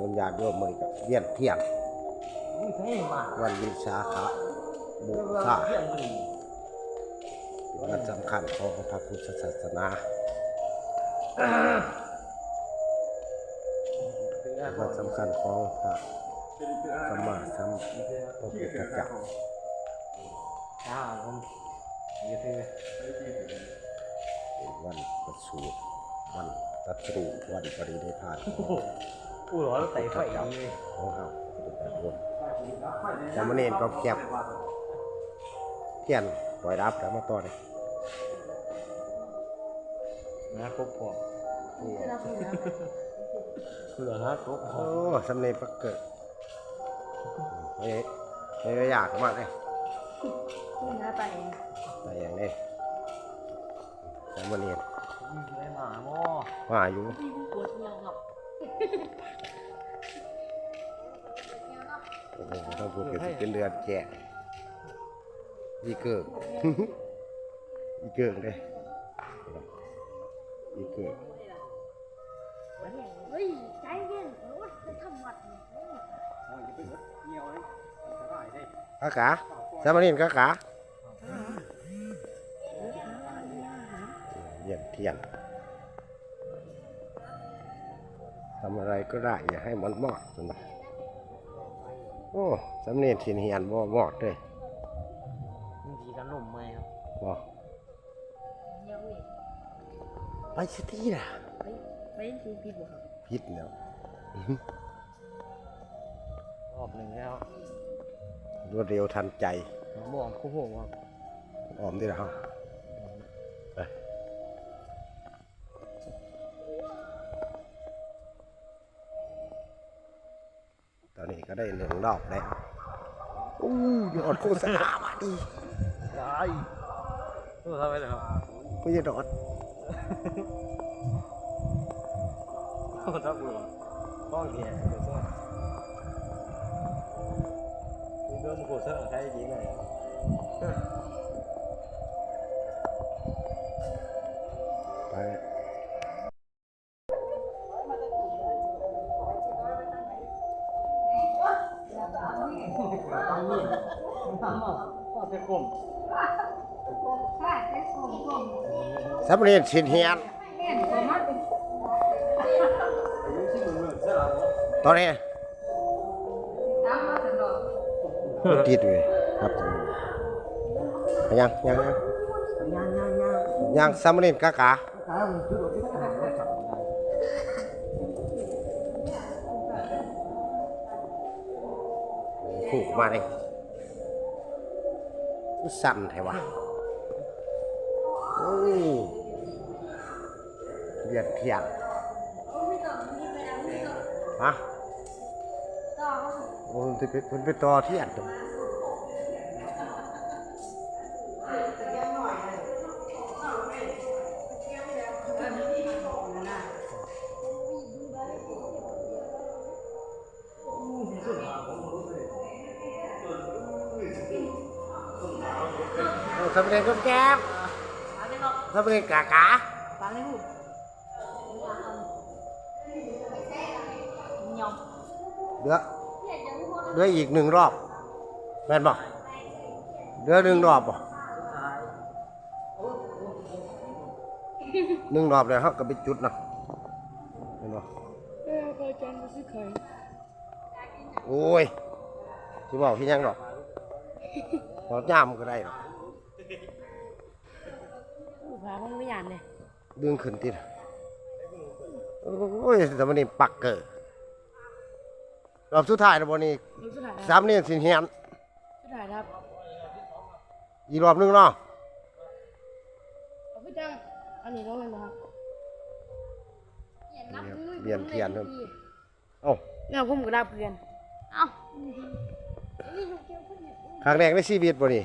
ต้นญาติโยมมันก็เวียนเทียนนี่ใช่มาวันวิสาขะบูชาวันสำคัญของพระพุทธศาสนาวันสำคัญของพระสัมมาสัมพุทธเจ้าจ้าผมวันประสูติวันตรัสรู้วันปรินิพพาน ของอู้หรอใส่ไฟดีเลยของเราเป็นแบบรวมจำมันเองก็แก็บเทียนปล่อยรับแล้วมาต่อเลยนะครบพอคือนะครบพโอ้อสำเนียงประเกิดเฮ้ยเฮ้ยอยากมากเลยนี่นะไปแต่อย่างนี้จำมันเองนี่คือหมาหม้อมาอยู่ โอ้โหต้องพูดกันสิเป็นเดือนแก่อีเกิกอีเกิกเลยอีเกิกเฮ้ยใจเย็นรถจะทำวัดเนี่ยกากาจำมันเองกากาเยี่ยมเทียน ทำอะไรก็ได้อย่าให้มันมอดสนะโอ้สำเนียงถิ่นเฮียนบ่มอดเลยนี่ทีกันลมไหมครับบ่เหี่ยวเว้ยไปสิที่น่ะไปไปดูพี่บ่ครับพิษแล้วรอบหนึ่งแล้วรวดเร็วทันใจหมอมคู่หัวออมที่เราไป นนี้ก็ได้หนึ่งรอบแล้วอู้ยอดโฆษณามาดิได้ตัวทำไมเลยครับไม่ใช่ดอดตัวทับหัวก้องเหี้ยตัวเสื้อนี่เดินโคเสื้อใครดีหน่อย กลมสำเร็จสินเฮียนตอนนี้ติดเลยครับยังยังยังยังสำเร็จกากาตามันคือรถที่ขาดรถขับได้ผูกมาเลย สั่นแถวะโอ้เวียดเทียงฮะโอ้มันไปมันต่อเทียนตร งโอ้สำเร็จก็แก้มสำเร็จกากาฟังเลยผู้เหี่ยวเหลือเหลืออีกหนึ่งรอบแม่นบอกเหลือหนึ่งรอบบ่หนึ่งรอบเลยครับก็ไปจุดเนาะเห็นบ่เออพอจันทร์มาซื้อไข่โอ้ยที่บอกพี่ยังดอกหอดย่ามก็ได้หรอก ผู้พามันไม่ยานเลยดึงขึ้นติดโอ้ยแต่วันนี้ปักเกิดรอบสุดท้ายแล้วบนนี้ดูสุดท้ายคสารับมนี่สิเฮียนสุดท้ายครับอีกรอบหนึงเนาะเอาพี่จังอันนี้น้องเลยนะครับเบียนเทียนครับเอ้าเนี่ยผมก็ได้เพื่อนเอ้าครั้งแรกในชีวิตบ่นี่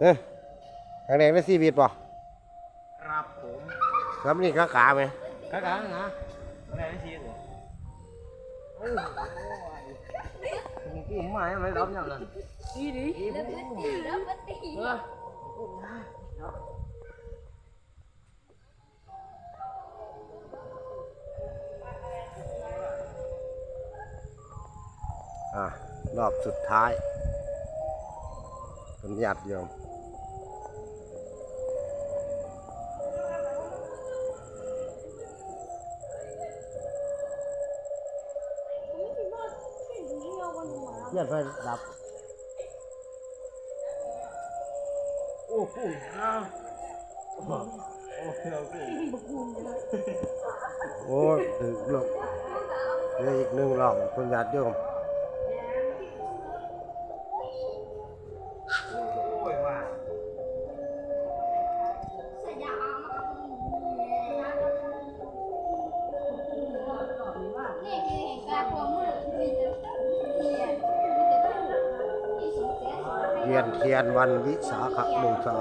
เฮ้ยค รั้งแรกในชีวิตบ่ครับผมครับนี่ก็ขาไหมกากานะอะไรไม่ชี้เลยโอ้ยกูไม่ไม่รับอย่างนั้นดีดีเอออะรอบสุดท้ายเป็นญาติโยม ญาติไฟดับ โอ้กูอ้าวโอ้โอ้เอากูโอ้ยถึงลงเหลืออีกหนึ่งรอบคุณญาติโยม เทียนวันวิสาขบูชา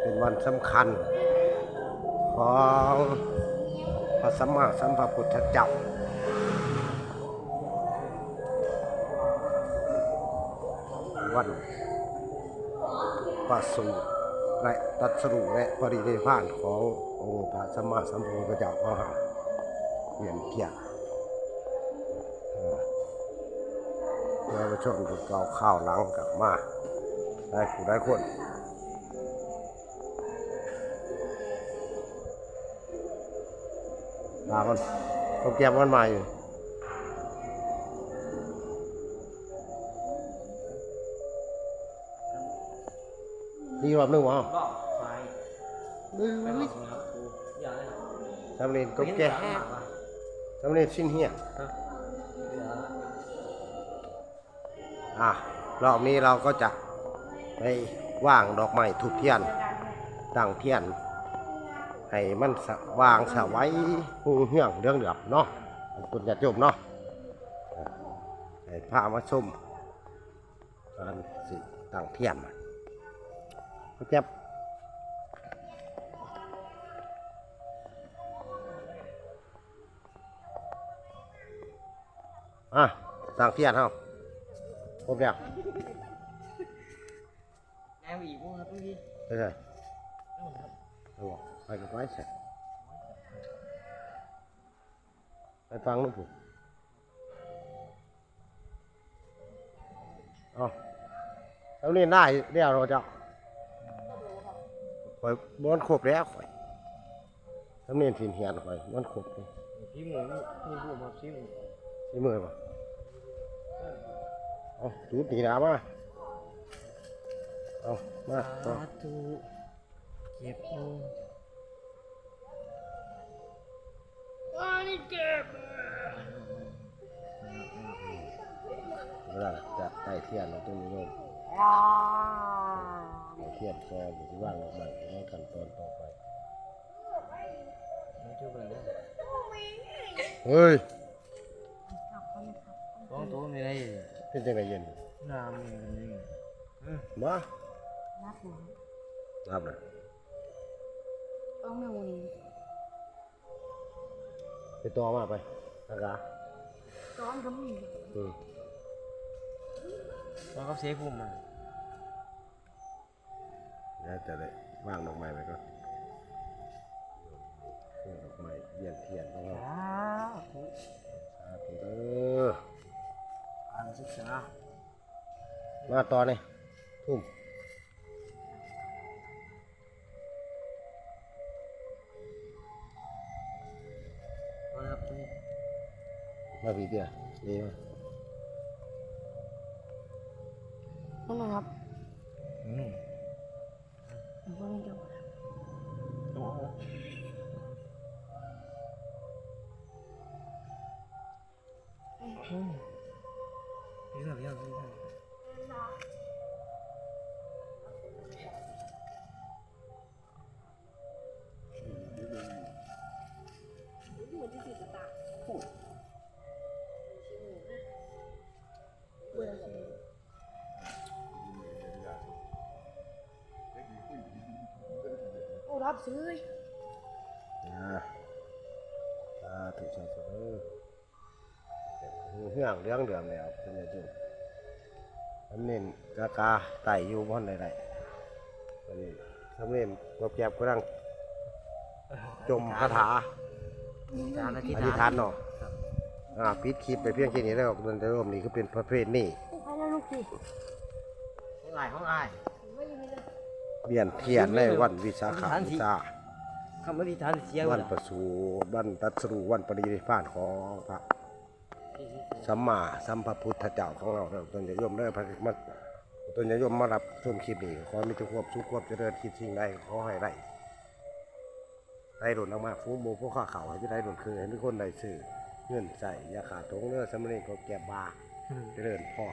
เป็นวันสำคัญ ของพระสัมมาสัมพุทธเจ้าวันประสูติและตัดสรุและปรินิพานขององค์พระสัมมาสัมพุทธเจ้าของเราเวียนเทียน เยาวชนถูกเกาข้าวหลังกลับมาได้ผู้ได้คนลามันเขาเก็บมันมาอยู่นี่รอบนึงวะรอบไฟเฮ้ยไปบอกนะครับกูอย่าเลยสำเร็จก็แก่สำเร็จสิ้นเหี้ย อะรอบนี้เราก็จะไปว่างดอกไม้ถูกเทียนตั้งเทียน ให้มันสว่างสวัยหูเหื่องเรื่องเดือบเนาะคุณญาติโยมเนาะให้พามาชมการสิตั้งเทียนนะเขาเจ็บอะตั้งเทียนเฮา ครบแล้วแอมอีกพวกครับพี่ไปเลยเอาบอกไปกับไว้ใส่ไปฟังลูกผมเอาแล้วเรียนได้เรียกเราจะข่อยบ้านครบแล้วข่อยทำเนียนสินเหียนข่อยบ้านครบเลยพี่หมูนี่พี่พูดมาพี่หมูสิมือป่ะ เอาจุดตีน้ำมาเอามาต่อสาธุเก็บมืออันนี้เก็บเวลาจะไต่เทียนเราต้องมีโยมไต่เทียนแฟนที่ว่างออกมาในขั้นตอนต่อไปไม่จุบเลยนะเฮ้ยต้องตัวไม่ได้ เป็นจังไงเย็นน้ำนี่กันนี่มานับหนูรับนะต้องเร็วนี้ไปต่อมาไปอาการ้อนก็มีอืมแล้วก็เซฟผมมาเดี๋ยวจะได้ว่างดอกไม้ไปก่อนเออดอกไม้เยียนเทียนของเราสาธุสาธุเด้ออ่าน ศึกษา มาต่อนี่ทุ่มมาครับพี่มาพี่เดียวดีมานั่นนะครับอืมผมก็ไม่เกี่ยวโอ้โห พี่สันพี่สันพี่สันโอ้รับซื้อนะสาธุสาธุเด้อหูเหื่องเรื่องเดือมแล้วเป็นไง จุ๊บอันนี้กากาไต่อยู่บนใดๆอันนี้ทำเล่นกบแก็บกำลังจมคาถาจานอธิษอฐานธิษฐานเนาะครับอ่าปิดคลิปไปเพียงแค่นี้แล้วมันจะร่วมนี่ก็เป็นประเภทนี้ไปแล้วลูกพี่ของอ้ายของอ้ายเบียนเทียนในวันวิสาขบูชาคำอธิษฐานเสียงวันประสูติวันตรัสรู้วันปรินิพพานของพระ สัมมาสัมพุทธเจ้าของเราตนจะยมได้พระมาตนจะยมมารับชมคลิปนี้ขอมีทุกความสุขความเจริญคิดสิ่งใดขอให้ได้ได้หลุนออกมาฟูหมูพวกข้าเขาให้ได้หลุนคือให้ทุกคนได้ซื้อเงินใส่ยาขาดทงเนื้อสำเร็จก็แก็บบาเจริญพอ